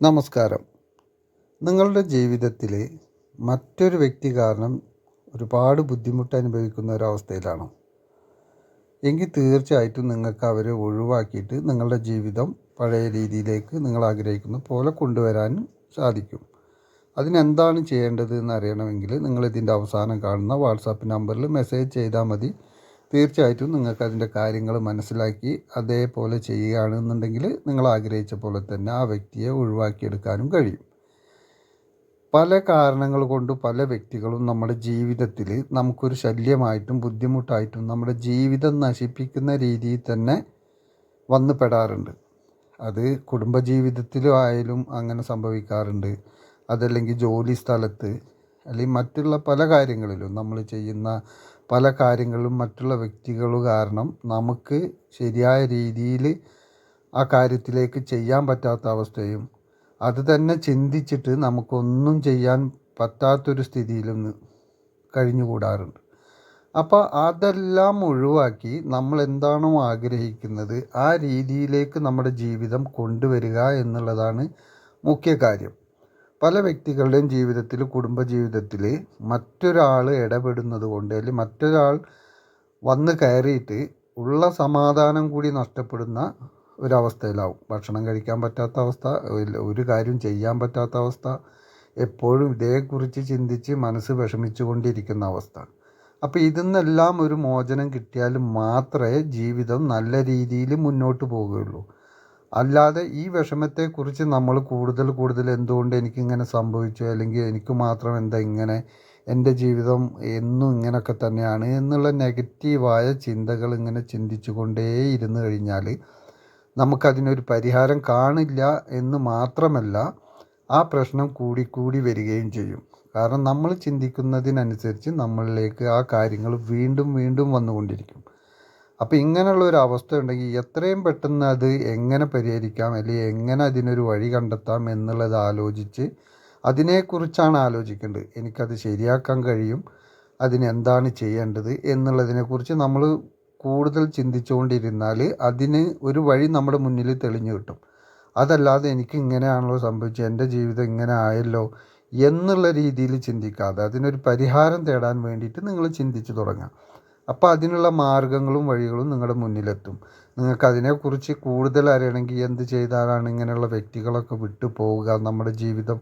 നമസ്കാരം. നിങ്ങളുടെ ജീവിതത്തിൽ മറ്റൊരു വ്യക്തി കാരണം ഒരുപാട് ബുദ്ധിമുട്ട് അനുഭവിക്കുന്ന ഒരവസ്ഥയിലാണോ എങ്കിൽ തീർച്ചയായിട്ടും നിങ്ങൾക്ക് അവരെ ഒഴിവാക്കിയിട്ട് നിങ്ങളുടെ ജീവിതം പഴയ രീതിയിലേക്ക് നിങ്ങൾ ആഗ്രഹിക്കുന്ന പോലെ കൊണ്ടുവരാൻ സാധിക്കും. അതിനെന്താണ് ചെയ്യേണ്ടത് എന്ന് അറിയണമെങ്കിൽ നിങ്ങളിതിന്റെ അവസാനം കാണുന്ന വാട്സാപ്പ് നമ്പറിൽ മെസ്സേജ് ചെയ്താൽ മതി. തീർച്ചയായിട്ടും നിങ്ങൾക്ക് അതിന്റെ കാര്യങ്ങൾ മനസ്സിലാക്കി അതേപോലെ ചെയ്യുകയാണെന്നുണ്ടെങ്കിൽ നിങ്ങൾ ആഗ്രഹിച്ച പോലെ തന്നെ ആ വ്യക്തിയെ ഒഴിവാക്കിയെടുക്കാനും കഴിയും. പല കാരണങ്ങൾ കൊണ്ട് പല വ്യക്തികളും നമ്മുടെ ജീവിതത്തിൽ നമുക്കൊരു ശല്യമായിട്ടും ബുദ്ധിമുട്ടായിട്ടും നമ്മുടെ ജീവിതം നശിപ്പിക്കുന്ന രീതിയിൽ തന്നെ വന്നു പെടാറുണ്ട്. അത് കുടുംബജീവിതത്തിലും ആയാലും അങ്ങനെ സംഭവിക്കാറുണ്ട്. അതല്ലെങ്കിൽ ജോലി സ്ഥലത്ത് അല്ലെങ്കിൽ മറ്റുള്ള പല കാര്യങ്ങളിലും നമ്മൾ ചെയ്യുന്ന പല കാര്യങ്ങളും മറ്റുള്ള വ്യക്തികൾ കാരണം നമുക്ക് ശരിയായ രീതിയിൽ ആ കാര്യത്തിലേക്ക് ചെയ്യാൻ പറ്റാത്ത അവസ്ഥയും അത് തന്നെ ചിന്തിച്ചിട്ട് നമുക്കൊന്നും ചെയ്യാൻ പറ്റാത്തൊരു സ്ഥിതിയിലും കഴിഞ്ഞുകൂടാറുണ്ട്. അപ്പോൾ അതെല്ലാം ഒഴിവാക്കി നമ്മൾ എന്താണോ ആഗ്രഹിക്കുന്നത് ആ രീതിയിലേക്ക് നമ്മുടെ ജീവിതം കൊണ്ടുവരിക എന്നുള്ളതാണ് മുഖ്യ കാര്യം. പല വ്യക്തികളുടെയും ജീവിതത്തിൽ കുടുംബജീവിതത്തിൽ മറ്റൊരാൾ ഇടപെടുന്നത് കൊണ്ട് അല്ലെങ്കിൽ മറ്റൊരാൾ വന്ന് കയറിയിട്ട് ഉള്ള സമാധാനം കൂടി നഷ്ടപ്പെടുന്ന ഒരവസ്ഥയിലാവും. ഭക്ഷണം കഴിക്കാൻ പറ്റാത്ത അവസ്ഥ ഒരു കാര്യം ചെയ്യാൻ പറ്റാത്ത അവസ്ഥ എപ്പോഴും ഇതേക്കുറിച്ച് ചിന്തിച്ച് മനസ്സ് വിഷമിച്ചു കൊണ്ടിരിക്കുന്ന അവസ്ഥ. അപ്പോൾ ഇതിൽ ഒരു മോചനം കിട്ടിയാൽ മാത്രമേ ജീവിതം നല്ല രീതിയിൽ മുന്നോട്ട് പോവുകയുള്ളൂ അല്ലാതെ ഈ വിഷമത്തെക്കുറിച്ച് നമ്മൾ കൂടുതൽ കൂടുതൽ എന്തുകൊണ്ട് എനിക്കിങ്ങനെ സംഭവിച്ചു? അല്ലെങ്കിൽ എനിക്ക് മാത്രം എന്താ ഇങ്ങനെ എന്റെ ജീവിതം എന്നും ഇങ്ങനെയൊക്കെ തന്നെയാണ് എന്നുള്ള നെഗറ്റീവായ ചിന്തകൾ ഇങ്ങനെ ചിന്തിച്ചു കൊണ്ടേ ഇരുന്ന് കഴിഞ്ഞാൽ നമുക്കതിനൊരു പരിഹാരം കാണില്ല എന്ന് മാത്രമല്ല ആ പ്രശ്നം കൂടിക്കൂടി വരികയും ചെയ്യും. കാരണം നമ്മൾ ചിന്തിക്കുന്നതിനനുസരിച്ച് നമ്മളിലേക്ക് ആ കാര്യങ്ങൾ വീണ്ടും വീണ്ടും വന്നുകൊണ്ടിരിക്കും. അപ്പോൾ ഇങ്ങനെയുള്ള ഒരു അവസ്ഥ ഉണ്ടെങ്കിൽ എത്രയും പെട്ടെന്ന് അത് എങ്ങനെ പരിഹരിക്കാം? അല്ലെങ്കിൽ എങ്ങനെ അതിനൊരു വഴി കണ്ടെത്താം എന്നുള്ളത് ആലോചിച്ച് അതിനെക്കുറിച്ചാണ് ആലോചിക്കേണ്ടത്. എനിക്കത് ശരിയാക്കാൻ കഴിയും. അതിനെന്താണ് ചെയ്യേണ്ടത് എന്നുള്ളതിനെക്കുറിച്ച് നമ്മൾ കൂടുതൽ ചിന്തിച്ചുകൊണ്ടിരുന്നാൽ അതിന് ഒരു വഴി നമ്മുടെ മുന്നിൽ തെളിഞ്ഞു കിട്ടും. അതല്ലാതെ എനിക്ക് ഇങ്ങനെയാണല്ലോ സംഭവിച്ചത് എന്റെ ജീവിതം ഇങ്ങനെ ആയല്ലോ എന്നുള്ള രീതിയിൽ ചിന്തിക്കാതെ അതിനൊരു പരിഹാരം തേടാൻ വേണ്ടിയിട്ട് നിങ്ങൾ ചിന്തിച്ചു തുടങ്ങാം അപ്പോൾ അതിനുള്ള മാർഗങ്ങളും വഴികളും നിങ്ങളുടെ മുന്നിലെത്തും. നിങ്ങൾക്ക് അതിനെക്കുറിച്ച് കൂടുതൽ അറിയണമെങ്കിൽ എന്ത് ചെയ്താലാണ് ഇങ്ങനെയുള്ള വ്യക്തികളൊക്കെ വിട്ടു പോവുക നമ്മുടെ ജീവിതം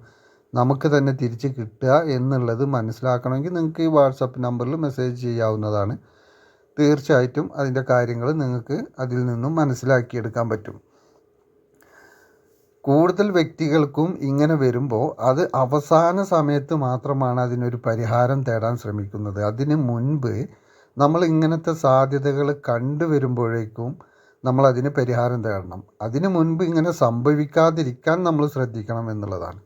നമുക്ക് തന്നെ തിരിച്ച് കിട്ടുക എന്നുള്ളത് മനസ്സിലാക്കണമെങ്കിൽ നിങ്ങൾക്ക് ഈ വാട്സപ്പ് നമ്പറിൽ മെസ്സേജ് ചെയ്യാവുന്നതാണ്. തീർച്ചയായിട്ടും അതിന്റെ കാര്യങ്ങൾ നിങ്ങൾക്ക് അതിൽ നിന്നും മനസ്സിലാക്കിയെടുക്കാൻ പറ്റും. കൂടുതൽ വ്യക്തികൾക്കും ഇങ്ങനെ വരുമ്പോൾ അത് അവസാന സമയത്ത് മാത്രമാണ് അതിനൊരു പരിഹാരം തേടാൻ ശ്രമിക്കുന്നത്. അതിന് മുൻപ് നമ്മൾ ഇങ്ങനത്തെ സാധ്യതകൾ കണ്ടുവരുമ്പോഴേക്കും നമ്മൾ അതിന് പരിഹാരം തേടണം. അതിനു മുൻപ് ഇങ്ങനെ സംഭവിക്കാതിരിക്കാൻ നമ്മൾ ശ്രദ്ധിക്കണം എന്നുള്ളതാണ്.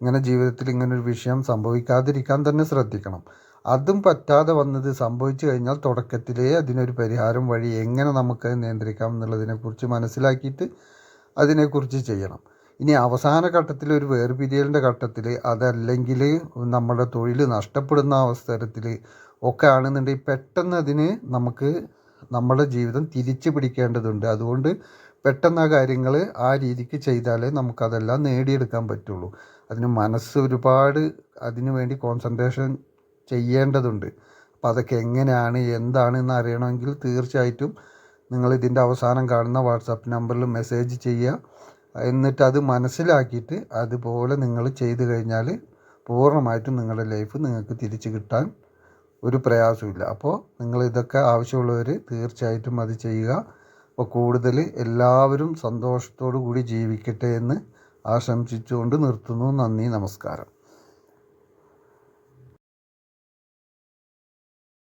ഇങ്ങനെ ജീവിതത്തിൽ ഇങ്ങനൊരു വിഷയം സംഭവിക്കാതിരിക്കാൻ തന്നെ ശ്രദ്ധിക്കണം. അതും പറ്റാതെ വന്നത് സംഭവിച്ചു കഴിഞ്ഞാൽ തുടക്കത്തിലേ അതിനൊരു പരിഹാരം വഴി എങ്ങനെ നമുക്ക് നിയന്ത്രിക്കാം എന്നുള്ളതിനെക്കുറിച്ച് മനസ്സിലാക്കിയിട്ട് അതിനെക്കുറിച്ച് ചെയ്യണം. ഇനി അവസാന ഘട്ടത്തിൽ ഒരു വേർപിരിയലിന്റെ ഘട്ടത്തിൽ അതല്ലെങ്കിൽ നമ്മുടെ തൊഴിൽ നഷ്ടപ്പെടുന്ന അവസരത്തിൽ ഒക്കെ ആണെന്നുണ്ടെങ്കിൽ പെട്ടെന്ന് അതിന് നമുക്ക് നമ്മുടെ ജീവിതം തിരിച്ചു പിടിക്കേണ്ടതുണ്ട്. അതുകൊണ്ട് പെട്ടെന്ന് ആ കാര്യങ്ങൾ ആ രീതിക്ക് ചെയ്താലേ നമുക്കതെല്ലാം നേടിയെടുക്കാൻ പറ്റുള്ളൂ. അതിന് മനസ്സ് ഒരുപാട് അതിനു വേണ്ടി കോൺസെൻട്രേഷൻ ചെയ്യേണ്ടതുണ്ട്. അപ്പോൾ അതൊക്കെ എങ്ങനെയാണ് എന്താണ് എന്ന് അറിയണമെങ്കിൽ തീർച്ചയായിട്ടും നിങ്ങൾ ഇതിന്റെ അവസാനം കാണുന്ന വാട്സാപ്പ് നമ്പറിൽ മെസ്സേജ് ചെയ്യുക. എന്നിട്ട് അത് മനസ്സിലാക്കിയിട്ട് അതുപോലെ നിങ്ങൾ ചെയ്തു കഴിഞ്ഞാൽ പൂർണമായിട്ടും നിങ്ങളുടെ ലൈഫ് നിങ്ങൾക്ക് തിരിച്ചു കിട്ടാൻ ഒരു പ്രയാസമില്ല അപ്പോൾ നിങ്ങൾ ഇതൊക്കെ ആവശ്യമുള്ളവർ തീർച്ചയായിട്ടും അത് ചെയ്യുക. അപ്പോൾ കൂടുതൽ എല്ലാവരും സന്തോഷത്തോടു കൂടി ജീവിക്കട്ടെ എന്ന് ആശംസിച്ചുകൊണ്ട് നിർത്തുന്നു. നന്ദി നമസ്കാരം.